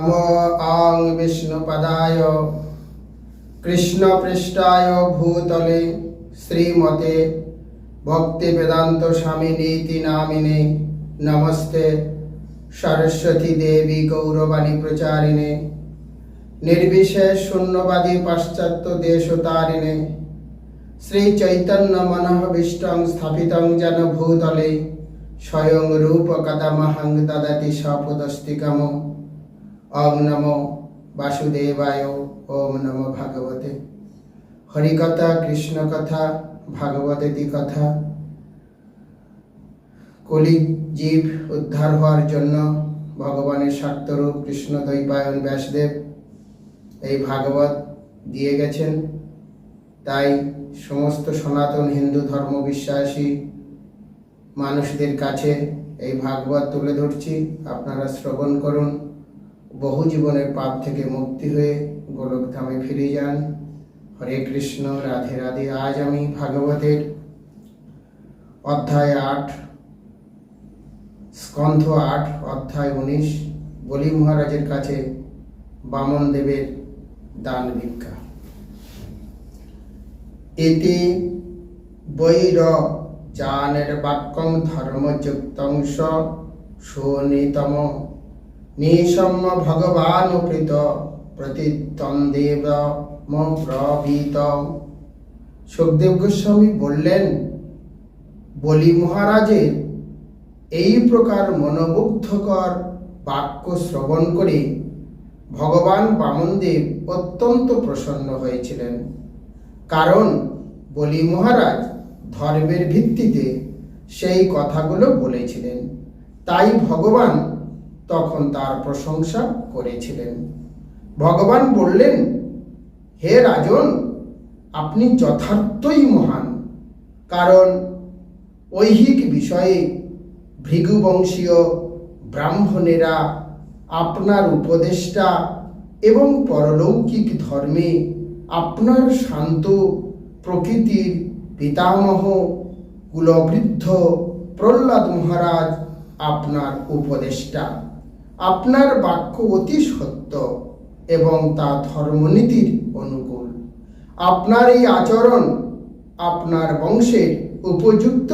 নমো অং বিষ্ণুপদায় কৃষ্ণপৃষ্ঠায় ভূতলে শ্রীমতে ভক্তি বেদান্ত স্বামী নীতি নামিনে নমস্তে সরস্বতী দেবী গৌরবাণী প্রচারিণে নির্বিশেষ শূন্যবাদী পাশ্চাত্য দেশতারিণে শ্রী চৈতন্য মনঃবিষ্টং স্থাপিতং যেন ভূতলে স্বয়ং রূপ কদমহং দদতি সপদস্তিকম ওম নমো বাসুদেবায়, ওম নমো ভাগবতে। হরিকথা কৃষ্ণ কথা ভাগবতেতি কথা কলি জীব উদ্ধার হওয়ার জন্য ভগবানের স্বার্থরূপ কৃষ্ণ দৈপায়ন ব্যাসদেব এই ভাগবত দিয়ে গেছেন। তাই সমস্ত সনাতন হিন্দু ধর্ম বিশ্বাসী মানুষদের কাছে এই ভাগবত তুলে ধরছি। আপনারা শ্রবণ করুন। বহু জীবনের পাপ থেকে মুক্তি হয়ে গোলকধামে ফিরে যান। হরে কৃষ্ণ, রাধে রাধে, আজ আমি ভাগবতের অধ্যায় আট, স্কন্ধ আট, অধ্যায় উনিশ, বলি মহারাজের কাছে বামন দেবের দান ভিক্ষা। এতে বৈর জানের বাক্যং ধর্মযুক্তংশ সুনীতম নিসম্য ভগবান প্রীত প্রতিদ্বন্দ্বেব প্রবীত সুখদেব গোস্বামী বললেন, বলি মহারাজের এই প্রকার মনোমুগ্ধকর বাক্য শ্রবণ করে ভগবান বামনদেব অত্যন্ত প্রসন্ন হয়েছিলেন। কারণ, বলি মহারাজ, ধর্মের ভিত্তিতে সেই কথাগুলো বলেছিলেন। তাই ভগবান তখন তার প্রশংসা করেছিলেন। ভগবান বললেন, হে রাজন, আপনি যথার্থই মহান। কারণ ঐহিক বিষয়ে ভৃগুবংশীয় ব্রাহ্মণেরা আপনার উপদেষ্টা এবং পরলৌকিক ধর্মে আপনার শান্ত প্রকৃতির পিতামহ কুলবৃদ্ধ প্রহ্লাদ মহারাজ আপনার উপদেষ্টা। আপনার বাক্য অতি সত্য এবং তা ধর্মনীতির অনুকূল। আপনার এই আচরণ আপনার বংশের উপযুক্ত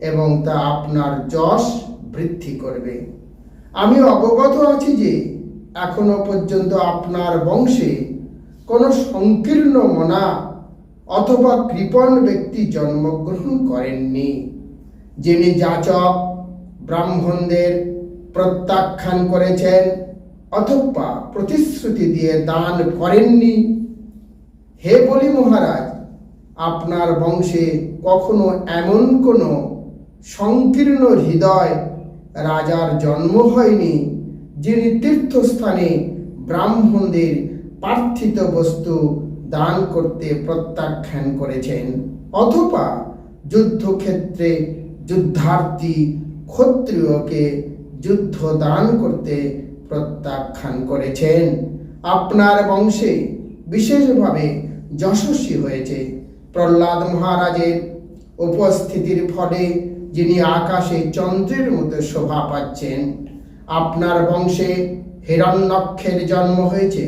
এবং তা আপনার যশ বৃদ্ধি করবে। আমি অবগত আছি যে এখনও পর্যন্ত আপনার বংশে কোনো সংকীর্ণ মনা অথবা কৃপণ ব্যক্তি জন্মগ্রহণ করেননি, যিনি যাচক, ব্রাহ্মণদের প্রত্যাখ্যান করেছেন অথবা প্রতিশ্রুতি দিয়ে দান করেননি। হে বলি মহারাজ, আপনার বংশে কখনো এমন কোনো সংকীর্ণ হৃদয় রাজার জন্ম হয়নি, যিনি তীর্থস্থানে ব্রাহ্মণদের পার্থিত বস্তু দান করতে প্রত্যাখ্যান করেছেন। অথবা যুদ্ধক্ষেত্রে যুদ্ধার্থী ক্ষত্রিয়কে যুদ্ধ দান করতে প্রত্যাখ্যান করেছেন। আপনার বংশে বিশেষভাবে যশস্বী হয়েছে। প্রহ্লাদ মহারাজের উপস্থিতির ফলে যিনি আকাশে চন্দ্রের মতো শোভা পাচ্ছেন, আপনার বংশে হিরণ্যক্ষের জন্ম হয়েছে,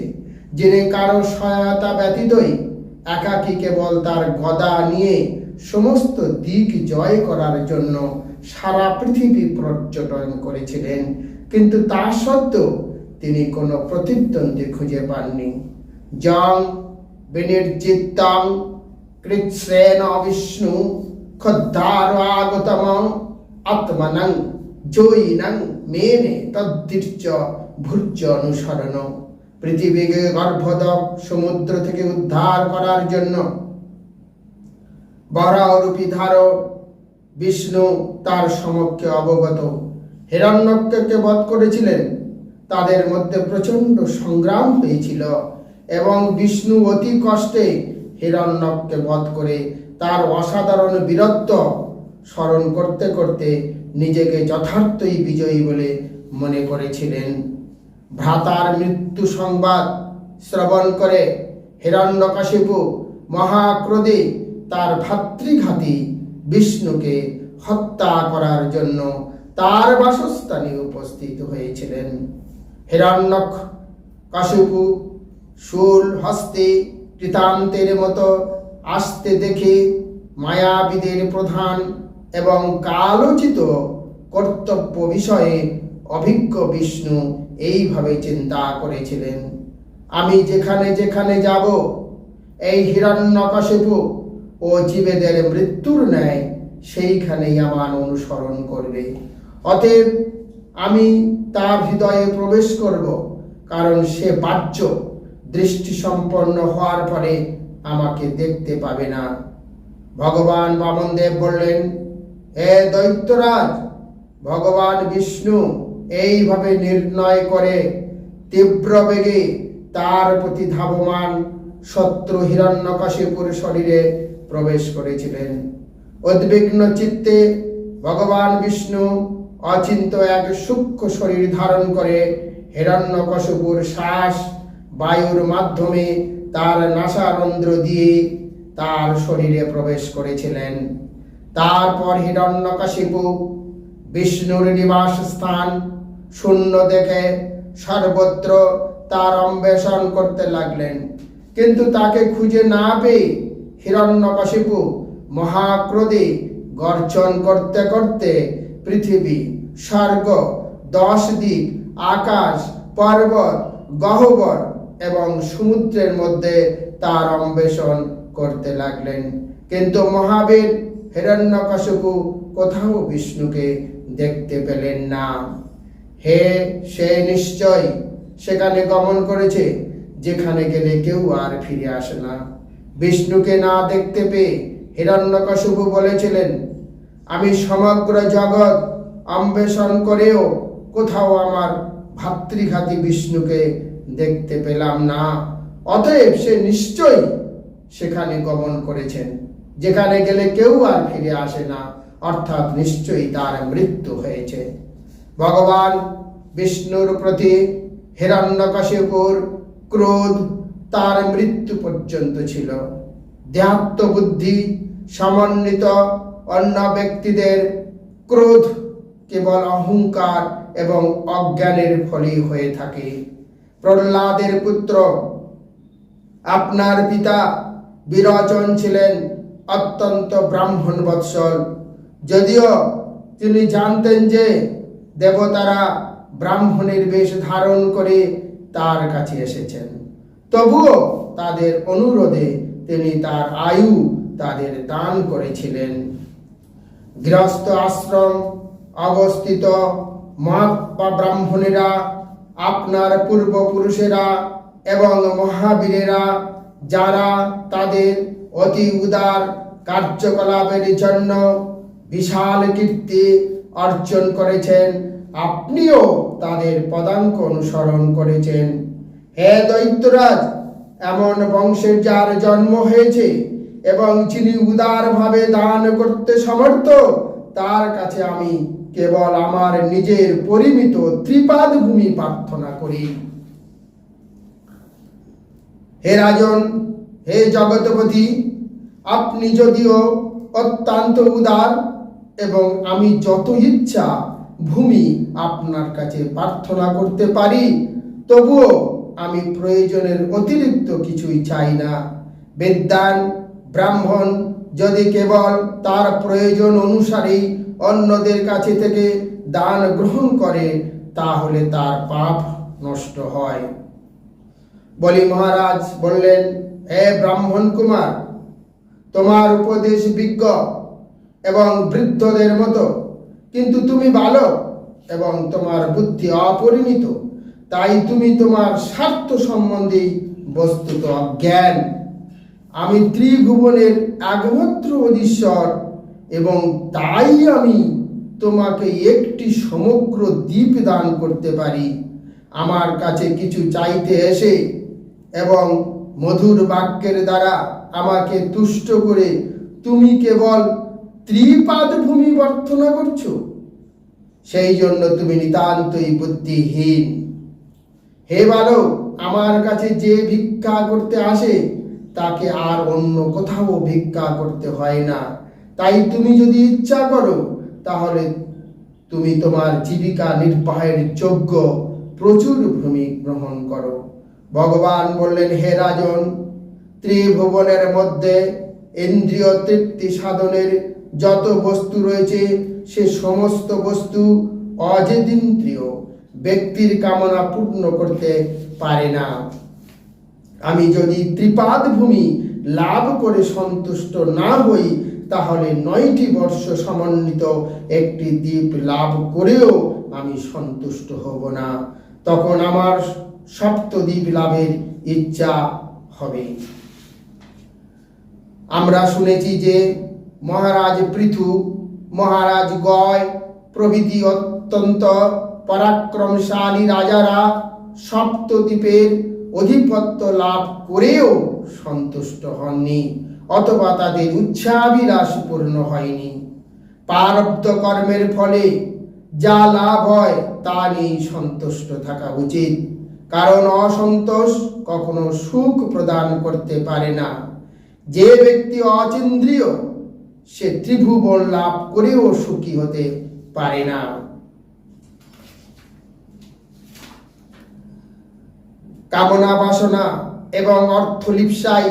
যিনি কারও সহায়তা ব্যতীতই একাকী কেবল তার গদা নিয়ে সমস্ত দিক জয় করার জন্য সারা পৃথিবী পর্যটন করেছিলেন, কিন্তু তা সত্ত্বেও তিনি কোনো প্রতিদ্বন্দ্বী খুঁজে পাননি। জং বিনির্জিতাং কৃৎসেন বিষ্ণু খদ্দার আগতম, আত্মনং জয়িনং মেনে তদ্দীর্চ ভূর্য অনুসরণ। পৃথিবীকে গর্ভদক সমুদ্র থেকে উদ্ধার করার জন্য বরাহরূপী ধারক বিষ্ণু তার সমক্ষে অবগত। হিরণ্যককে বধ করেছিলেন। তাদের মধ্যে প্রচণ্ড সংগ্রাম হয়েছিল এবং বিষ্ণু অতি কষ্টে হিরণ্যককে বধ করে তার অসাধারণ বীরত্ব স্মরণ করতে করতে নিজেকে যথার্থই বিজয়ী বলে মনে করেছিলেন। ভ্রাতার মৃত্যু সংবাদ শ্রবণ করে হিরণ্যকাশিপু মহাক্রোধে তার ভাতৃঘাতী বিষ্ণুকে হত্যা করার জন্য তার বাসস্থানে উপস্থিত হয়েছিলেন। হিরণ্যক, কাশুপু, শূল, হস্তে, কৃতান্তের মতো আসতে দেখে মায়াবিদের প্রধান এবং কালোচিত কর্তব্য বিষয়ে অভিজ্ঞ বিষ্ণু এইভাবে চিন্তা করেছিলেন, আমি যেখানে যেখানে যাব, এই হিরণ্যকশিপু ও জীবেদের মৃত্যুর ন্যায় সেইখানেই আমার অনুসরণ করবে। অতএব আমি তার হৃদয়ে প্রবেশ করব, কারণ সে বাহ্য দৃষ্টি সম্পন্ন হওয়ার পরে আমাকে দেখতে পাবে না। ভগবান বামনদেব বললেন, হে দৈত্যরাজ, ভগবান বিষ্ণু এইভাবে নির্ণয় করে তীব্র বেগে তার প্রতি ধাবমান শত্রু হিরণ্যকাশিপুর শরীরে প্রবেশ করেছিলেন। উদ্বিগ্ন চিত্তে ভগবান বিষ্ণু অচিন্ত এক সূক্ষ্ম শরীর ধারণ করে হিরণ্যকশিপুর শ্বাস বায়ুর মাধ্যমে তার নাসারন্ধ্র দিয়ে তার শরীরে প্রবেশ করেছিলেন। তারপর হিরণ্যকাশিপু বিষ্ণুর নিবাস স্থান শূন্য দেখে সর্বত্র তার অন্বেষণ করতে লাগলেন। কিন্তু তাকে খুঁজে না পেয়ে হিরণ্যকশিপু মহাক্রোধে গর্জন করতে করতে পৃথিবী, স্বর্গ, দশ দিক, আকাশ, পর্বত, গহ্বর এবং সমুদ্রের মধ্যে তার অন্বেষণ করতে লাগলেন। কিন্তু মহাবীর হিরণ্যকশিপু কোথাও বিষ্ণুকে দেখতে পেলেন না। হে, সে নিশ্চয় সেখানে গমন করেছে, যেখানে গেলে কেউ আর ফিরে আসে না। বিষ্ণুকে না দেখতে পেয়ে হিরণ্যকশিপু বলেছিলেন, আমি সমগ্র জগৎ অন্বেষণ করেও কোথাও আমার ভাতৃঘাতী বিষ্ণুকে দেখতে পেলাম না। অতএব সে নিশ্চয়ই সেখানে গমন করেছেন, যেখানে গেলে কেউ আর ফিরে আসে না, অর্থাৎ নিশ্চয়ই তার মৃত্যু হয়েছে। ভগবান বিষ্ণুর প্রতি হিরণ্যকশিপুর ক্রোধ তার মৃত্যু পর্যন্ত ছিল। দেহাত্ম বুদ্ধি, সমন্বিত অন্য ব্যক্তিদের ক্রোধ কেবল অহংকার এবং অজ্ঞানের ফলেই হয়ে থাকে। প্রহ্লাদের পুত্র, আপনার পিতা বিরচন ছিলেন অত্যন্ত ব্রাহ্মণ বৎসল। যদিও তিনি জানতেন যে দেবতারা ব্রাহ্মণের বেশ ধারণ করে তার কাছে এসেছেন। তবুও তাদের অনুরোধে তিনি তার আয়ু তাদের দান করেছিলেন। গৃহস্থ আশ্রম অবস্থিত মহাত্মা ব্রাহ্মণেরা, আপনার পূর্বপুরুষেরা এবং মহাবীরেরা, যারা তাদের অতি উদার কার্যকলাপের জন্য বিশাল কীর্তি অর্জন করেছেন, আপনিও তাদের পদাঙ্ক অনুসরণ করেছেন। হে দৈত্যরাজ, এমন বংশের যার জন্ম হয়েছে এবং যিনি উদারভাবে দান করতে সমর্থ, তার কাছে আমি কেবল আমার নিজের পরিমিত ত্রিপাদ ভূমি প্রার্থনা করি। হে রাজন, হে জগতপতি আপনি যদিও অত্যন্ত উদার এবং আমি যত ইচ্ছা ভূমি আপনার কাছে প্রার্থনা করতে পারি, তবুও আমি প্রয়োজনের অতিরিক্ত কিছুই চাই না। বিদ্যান ব্রাহ্মণ, যদি কেবল তার প্রয়োজন অনুসারেই অন্যদের কাছে থেকে দান গ্রহণ করে, তাহলে তার পাপ নষ্ট হয়। বলি মহারাজ বললেন, হে ব্রাহ্মণ কুমার, তোমার উপদেশ বিজ্ঞ এবং বৃদ্ধদের মতো, কিন্তু তুমি বালক এবং তোমার বুদ্ধি অপরিমিত তাই তুমি তোমার স্বার্থ সম্বন্ধে বস্তুত অজ্ঞান আমি ত্রিভুবনের একমাত্র অধীশ্বর, এবং তাই আমি তোমাকে একটি সমগ্র দ্বীপ দান করতে পারি। আমার কাছে কিছু চাইতে এসে এবং মধুর বাক্যের দ্বারা আমাকে তুষ্ট করে তুমি কেবল ত্রিপাদ ভূমি প্রার্থনা করছ। সেই জন্য তুমি নিতান্তই বুদ্ধিহীন। হে বালক, আমার কাছে যে ভিক্ষা করতে আসে, তাকে আর অন্য কোথাও ভিক্ষা করতে হয় না। তাই তুমি যদি ইচ্ছা করো, তাহলে তুমি তোমার জীবিকা নির্বাহের যোগ্য প্রচুর ভূমি গ্রহণ করো। ভগবান বললেন, হে রাজন, ত্রিভুবনের মধ্যে ইন্দ্রিয় তৃপ্তি সাধনের যত বস্তু রয়েছে, সে সমস্ত বস্তু অজেদিন্দ্রিয় ব্যক্তির কামনা পূর্ণ করতে পারে না। আমি যদি ত্রিপাদ ভূমি লাভ করে সন্তুষ্ট না হই, তাহলে নয়টি বর্ষ সমন্বিত একটি দ্বীপ লাভ করেও আমি সন্তুষ্ট হব না। তখন আমার সপ্তদ্বীপ লাভের ইচ্ছা হবে। আমরা শুনেছি যে মহারাজ পৃথু, মহারাজ গয় প্রভৃতি অত্যন্ত পরাক্রমশালী রাজারা সপ্তদ্বীপের অধিপত্য লাভ করেও সন্তুষ্ট হননি, অথবা তাদের উচ্ছাবিলাস পূর্ণ হয়নি। পারব্ধ কর্মের ফলে যা লাভ হয়, তা নিয়ে সন্তুষ্ট থাকা উচিত। কারণ অসন্তোষ কখনো সুখ প্রদান করতে পারে না। যে ব্যক্তি অচিন্দ্রিয়, সে ত্রিভুবন লাভ করেও সুখী হতে পারে না। কামনা বাসনা এবং অর্থলিপ্সাই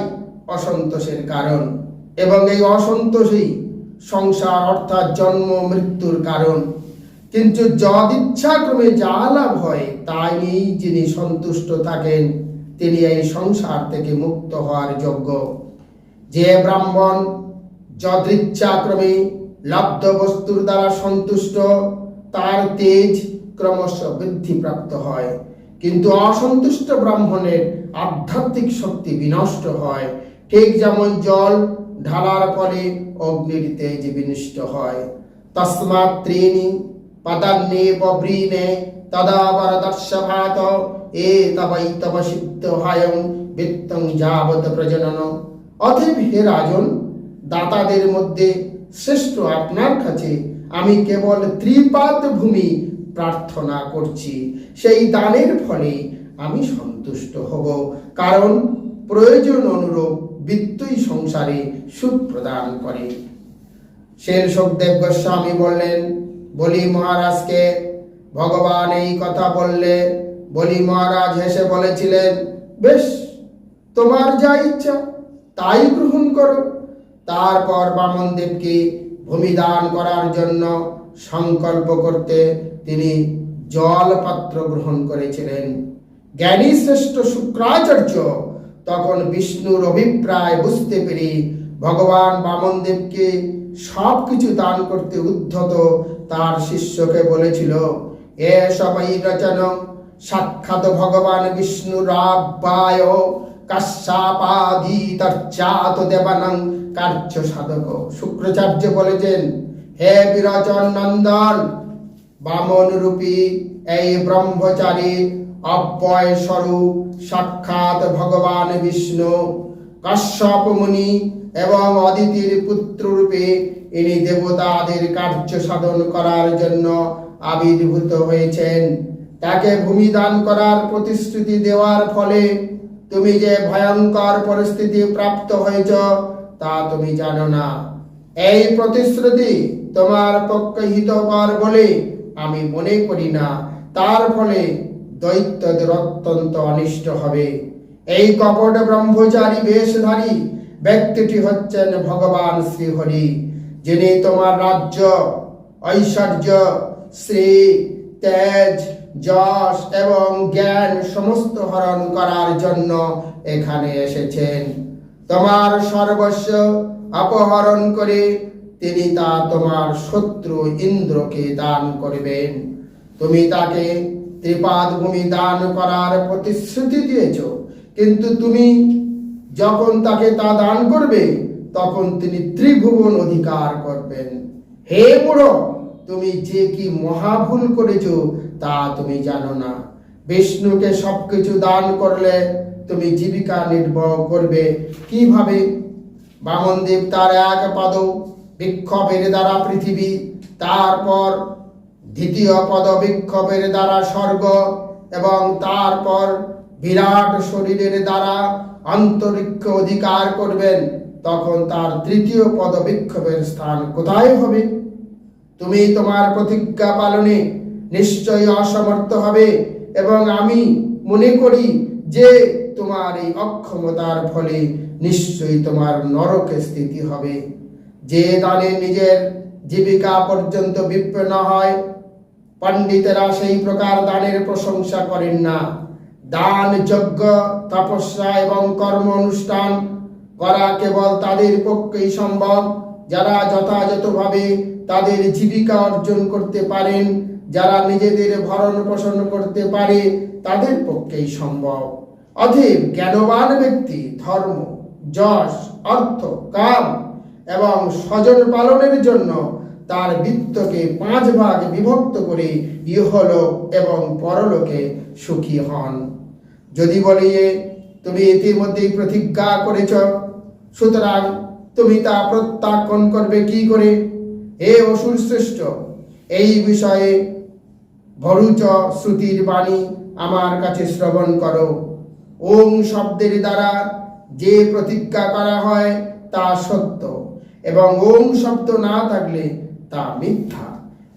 অসন্তোষের কারণ। এবং এই অসন্তোষই সংসার অর্থাৎ জন্ম, মৃত্যুর কারণ। কিন্তু যদ ইচ্ছাক্রমে যা লাভ হয়, তাই নিয়েই যিনি সন্তুষ্ট থাকেন, তিনি এই সংসার থেকে মুক্ত হওয়ার যোগ্য। যে ব্রাহ্মণ যদৃচ্ছাক্রমে লব্ধ বস্তুর দ্বারা সন্তুষ্ট, তার তেজ ক্রমশ বৃদ্ধিপ্রাপ্ত হয়। কিন্তু অসন্তুষ্ট ব্রাহ্মণের আধ্যাত্মিক শক্তি বিনষ্ট হয়। ঠিক যেমন জল ঢালার ফলে অগ্নির তেজ বিনষ্ট হয়। তস্মাৎ ত্রিণী পদান্নে পব্রীনে তদা পরদর্শভাত এ তবৈ তব সিদ্ধ হায়ং বিত্তং যাবত প্রজনন। অতএব হে রাজন, দাতাদের মধ্যে শ্রেষ্ঠ আপনার কাছে আমি কেবল ত্রিপাদ ভূমি প্রার্থনা করছি। সেই দানের ফলে আমি সন্তুষ্ট হব। কারণ প্রয়োজন অনুরূপ বিত্তই সংসারে সুখ প্রদান করে। সেন সুখদেব গোস্বামী বললেন, বলি মহারাজকে, ভগবান এই কথা বললে। বলি মহারাজ হেসে বলেছিলেন, বেশ, তোমার যা ইচ্ছা, তাই গ্রহণ করো। তারপর বামন দেবকে ভূমিদান করার জন্য সংকল্প করতে তিনি জল পাত্র গ্রহণ করেছিলেন। জ্ঞানী শ্রেষ্ঠ শুক্রাচার্য তখন বিষ্ণুর অভিপ্রায় বুঝতে পেরে ভগবান বামনদেবকে সব কিছু দান করতে উদ্ধত তার শিষ্যকে বলেছিল, এ সবাই রচন, সাক্ষাৎ ভগবান বিষ্ণু রাব্বায় কাশ্যাপাদি তর্চাত দেবানং কার্য সাধক শুক্রাচার্য বলেছেন, হে বিরচন নন্দন বামন রূপী এই ব্রহ্মচারী অব্যয় স্বরূপ সাক্ষাৎ ভগবান বিষ্ণু। কাশ্যপ মুনি এবং অদিতির পুত্র রূপে ইনি দেবতাদের কার্য সাধন করার জন্য আবির্ভূত হয়েছেন। তাকে ভূমিদান করার প্রতিশ্রুতি দেওয়ার ফলে তুমি যে ভয়ঙ্কর পরিস্থিতি প্রাপ্ত হয়েছ, তা তুমি জানো না। এই প্রতিশ্রুতি তোমার পক্ষে হিতকর বলে আমি মনে করি না। তার ফলে দৈত্যদের অত্যন্ত অনিষ্ট হবে। এই কপট ব্রহ্মচারী বেশধারী ব্যক্তিটি হচ্ছেন ভগবান শ্রীহরি, যিনি তোমার রাজ্য, ঐশ্বর্য, শ্রী, তেজ, যশ এবং জ্ঞান সমস্ত হরণ করার জন্য এখানে এসেছেন। তোমার সর্বস্ব অপহরণ করে তিনি তা তোমার শত্রু ইন্দ্রকে দান করবেন। তুমি তাকে ত্রিপাদ ভূমি দান করার প্রতিশ্রুতি দিয়েছ, কিন্তু তুমি যখন তাকে তা দান করবে, তখন তিনি ত্রিভুবন অধিকার করবেন। হে বুড়ো তুমি যে কি মহাভুল করেছ, তা তুমি জানো না। বিষ্ণুকে সবকিছু দান করলে তুমি জীবিকা নির্বাহ করবে। কীভাবে? বামনদেব তার এক পদ বিক্ষোভের দ্বারা পৃথিবী, তারপর দ্বিতীয় পদ বিক্ষোভের দ্বারা স্বর্গ এবং তারপর বিরাট শরীরের দ্বারা আন্তরিক্ষ অধিকার করবেন, তখন তার তৃতীয় পদ বিক্ষোভের স্থান কোথায় হবে? তুমি তোমার প্রতিজ্ঞা পালনে নিশ্চয়ই অসমর্থ হবে এবং আমি মনে করি যে তোমার এই অক্ষমতার ফলে নিশ্চয়ই তোমার নরকে স্থিতি হবে। যে দানে নিজের জীবিকা পর্যন্ত বিপন্ন হয়, পণ্ডিতেরা সেই প্রকার দানের প্রশংসা করেন না। দান, যজ্ঞ, তপস্যা এবং কর্ম অনুষ্ঠান করা কেবল তাদের পক্ষেই সম্ভব। যারা যথাযথভাবে তাদের জীবিকা অর্জন করতে পারেন, যারা নিজেদের ভরণ পোষণ করতে পারে, তাদের পক্ষেই সম্ভব। অতএব জ্ঞানবান ব্যক্তি ধর্ম, যশ, অর্থ, কাম এবং স্বজন পালনের জন্য তার বৃত্তকে পাঁচ ভাগ বিভক্ত করে ইহলোক এবং পরলোকে সুখী হন। যদি বলি তুমি ইতিমধ্যেই প্রতিজ্ঞা করেছ, সুতরাং তুমি তা প্রত্যাখ্যান করবে কি করে? হে অসুর শ্রেষ্ঠ, এই বিষয়ে ভরুচ শ্রুতির বাণী আমার কাছে শ্রবণ করো। ওম শব্দের দ্বারা যে প্রতিজ্ঞা করা হয় তা সত্য। এবং ওম শব্দ না থাকলে তা মিথ্যা।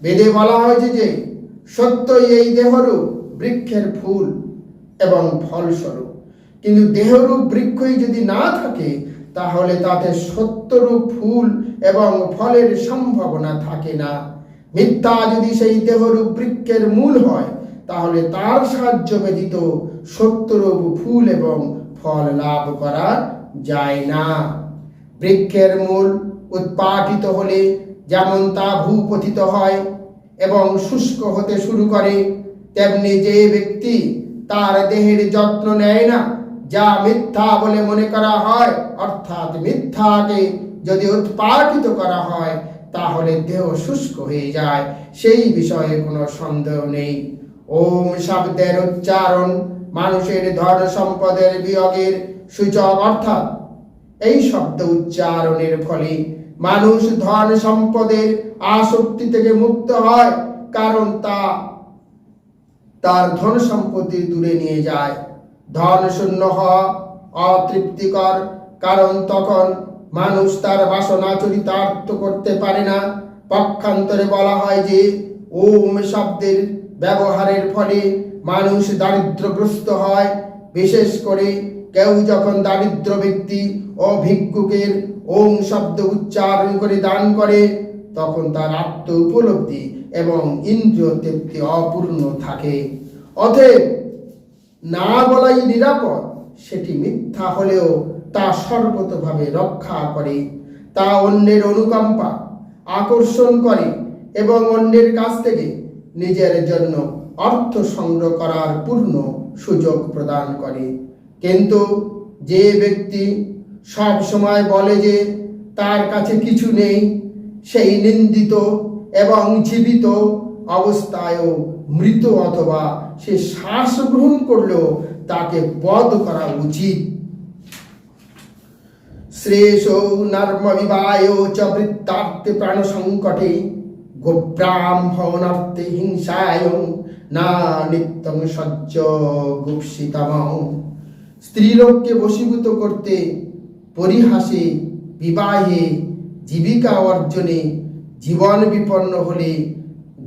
বেদে বলা হয়েছে যে, সত্যই এই দেহরূপ বৃক্ষের ফুল এবং ফলস্বরূপ। কিন্তু দেহরূপ বৃক্ষই যদি না থাকে, তাহলে তাতে সত্যরূপ ফুল এবং ফলের সম্ভাবনা থাকে না। মিথ্যা যদি সেই দেহরূপ বৃক্ষের মূল হয়, তাহলে তার সাহায্য ব্যতীত সত্যরূপ ফুল এবং ফল লাভ করা যায় না। বৃক্ষের মূল উৎপাটিত হলে যেমন তা ভূপতিত হয় এবং শুষ্ক হতে শুরু করে, তেমনি যে ব্যক্তি তার দেহের যত্ন নেয় না, যা মিথ্যা বলে মনে করা হয়, অর্থাৎ মিথ্যাকে যদি উৎপাটিত করা হয়, তাহলে দেহ শুষ্ক হয়ে যায়। সেই বিষয়ে কোনো সন্দেহ নেই। ওম শব্দের উচ্চারণ মানুষের ধন সম্পদের বিয়োগের সূচক, অর্থাৎ এই শব্দ উচ্চারণের ফলে মানুষ ধন সম্পদের আসক্তি থেকে মুক্ত হয়, কারণ তা তার ধন সম্পত্তি দূরে নিয়ে যায়। ধন শূন্য হওয়া অতৃপ্তিকর, কারণ তখন মানুষ তার বাসনা চরিতার্থ করতে পারে না। পক্ষান্তরে বলা হয় যে, ওম শব্দের ব্যবহারের ফলে মানুষ দারিদ্রগ্রস্ত হয়, বিশেষ করে কেউ যখন দারিদ্র ব্যক্তি ও ভিক্ষুকের ওম শব্দ উচ্চারণ করে দান করে, তখন তার আত্ম উপলব্ধি এবং ইন্দ্রিয় তৃপ্তি অপূর্ণ থাকে। অতএব, না বলাই নিরাপদ, সেটি মিথ্যা হলেও তা সর্বতভাবে রক্ষা করে। তা অন্যের অনুকম্পা আকর্ষণ করে এবং অন্যের কাছ থেকে নিজের জন্য অর্থ সংগ্রহ করার পূর্ণ সুযোগ প্রদান করে। কিন্তু যে ব্যক্তি সব সময় বলে যে তার কাছে কিছু নেই, সেই নিন্দিত এবং জীবিত অবস্থায়ও মৃত অথবা সে শ্বাস গ্রহণ করলেও তাকে বধ করা উচিত। শ্রেষো নর্ম বিবায় চ বৃত্তার্থে প্রাণ সংকটে গোব্রাহ্মণার্থে হিংসায় না নিত্যং সহ্য গুপ্সিতম স্ত্রীলোককে বশীভূত করতে, পরিহাসে, বিবাহে, জীবিকা অর্জনে, জীবন বিপন্ন হলে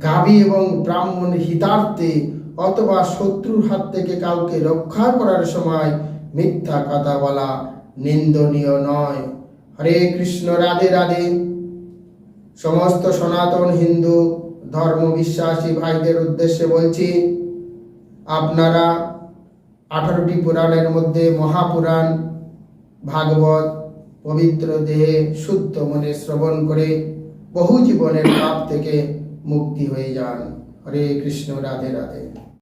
গাভী এবং ব্রাহ্মণ হিতার্থে অথবা শত্রুর হাত থেকে কাউকে রক্ষা করার সময় মিথ্যা কথা বলা নিন্দনীয় নয়। হরে কৃষ্ণ, রাধে রাধে। সমস্ত সনাতন হিন্দু ধর্ম বিশ্বাসী ভাইদের উদ্দেশ্যে বলছি, আপনারা আঠারোটি পুরাণের মধ্যে মহাপুরাণ ভাগবত পবিত্র দেহে শুদ্ধ মনে শ্রবণ করে বহু জীবনের পাপ থেকে মুক্তি হয়ে যান। হরে কৃষ্ণ, রাধে রাধে।